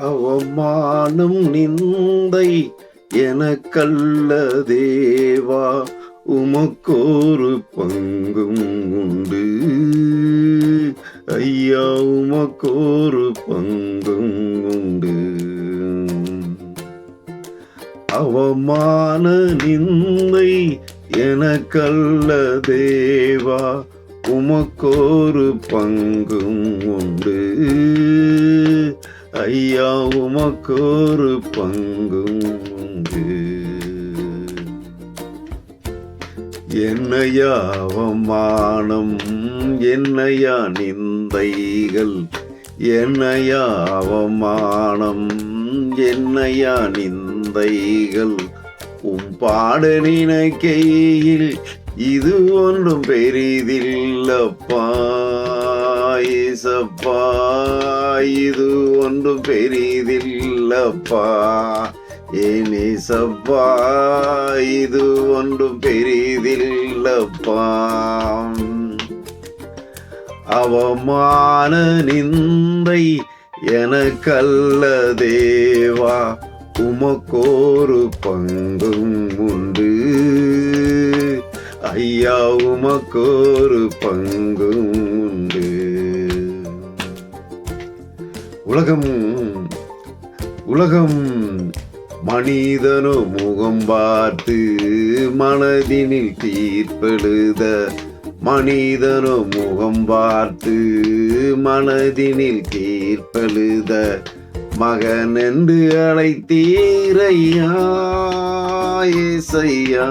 அவமானம் நிந்தை எனக்கல்ல தேவா உமக்கோரு பங்கும் உண்டு. ஐயா உமக்கோரு பங்கும் உண்டு. அவமான நிந்தை எனக்கல்ல தேவா உமக்கோரு பங்கும் உண்டு. ஐயா உமக்கோரு பங்கும் உண்டு. என்னையா அவமானம் என்னையா நிந்தைகள் என்னையா அவமானம் என்னையா நிந்தைகள். உம் பாட நினைக்கையில் இது ஒன்றும் பெரிதில்லப்பா. ஏசப்பா இது ஒன்றும் பெரிதில்லப்பா. ஏனேசப்பா இது ஒன்றும் பெரிதில்லப்பா. அவமான நிந்தை எனக்கல்ல தேவா உமக்கோரு பங்கும் உண்டு. ஐயா உமக்கோரு பங்கும் உலகம் உலகம் மனிதனோ முகம் பார்த்து மனதினில் தீர்ப்பெழுத மனிதனோ முகம் பார்த்து மனதினில் தீர்ப்பெழுத மகன் என்று அழைத்தீரையா ஏசையா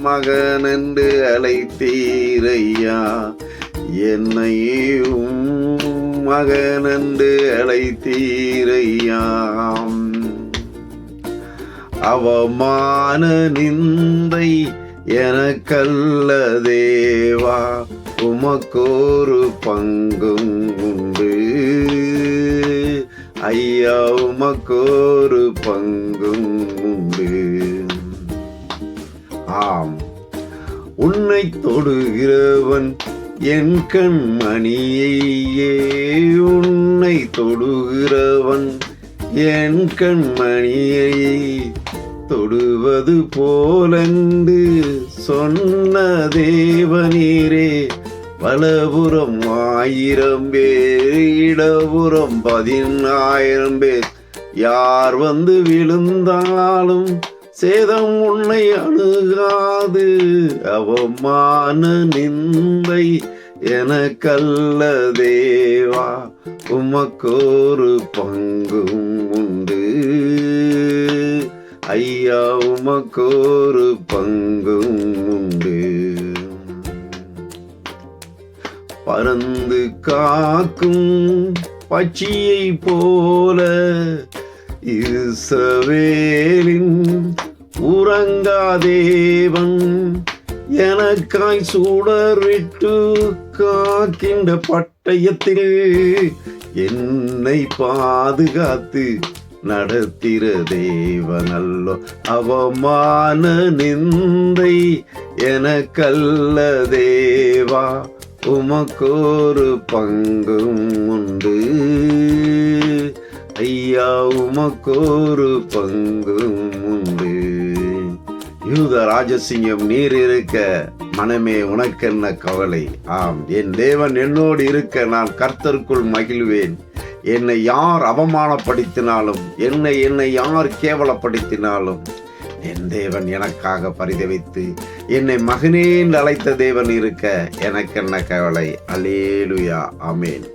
மகன் என்று அழைத்தீரையா என்னையே உம் மகனன்று அழைத்தீரையாம். அவமான நிந்தை எனக்கல்ல தேவா உமக்கோரு பங்கும் உண்டு. ஐயா உமக்கோரு பங்கும் உண்டு. ஆம். உன்னை தொடுகிறவன் என் கண்மணியையே உன்னை தொடுகிறவன் என் கண்மணியை. தொடுவது போலண்டு சொன்ன தேவனீரே வலபுறம் ஆயிரம் பேர் இடபுறம் பதினாயிரம் பேர். யார் வந்து விழுந்தாலும் சேதம் உன்னை அணுகாது. அவமான நிந்தை எனக்கல்ல தேவா. உமக்கோரு பங்கும் உண்டு. ஐயா உமக்கோரு பங்கும் உண்டு. பறந்து காக்கும் பச்சியை போல இசவேலின் உறங்காதேவன் எனக்காய் சுடர் காக்கின்ற பட்டயத்தில் என்னை பாதுகாத்து நடத்திற தேவனல்லோ. அவமான நிந்தை எனக்கல்ல தேவா உமக்கோரு பங்கும் உண்டு. ஐயா உமக்கோரு பங்கும் யூத ராஜசிங்கம் நீர் இருக்க மனமே உனக்கென்ன கவலை? ஆம் என் தேவன் என்னோடு இருக்க நான் கர்த்தருக்குள் மகிழ்வேன். என்னை யார் அவமானப்படுத்தினாலும் என்னை என்னை யார் கேவலப்படுத்தினாலும் என் தேவன் எனக்காக பரிதவித்து என்னை மகனே என்று அழைத்த தேவன் இருக்க எனக்கென்ன கவலை? அலேலுயா ஆமேன்.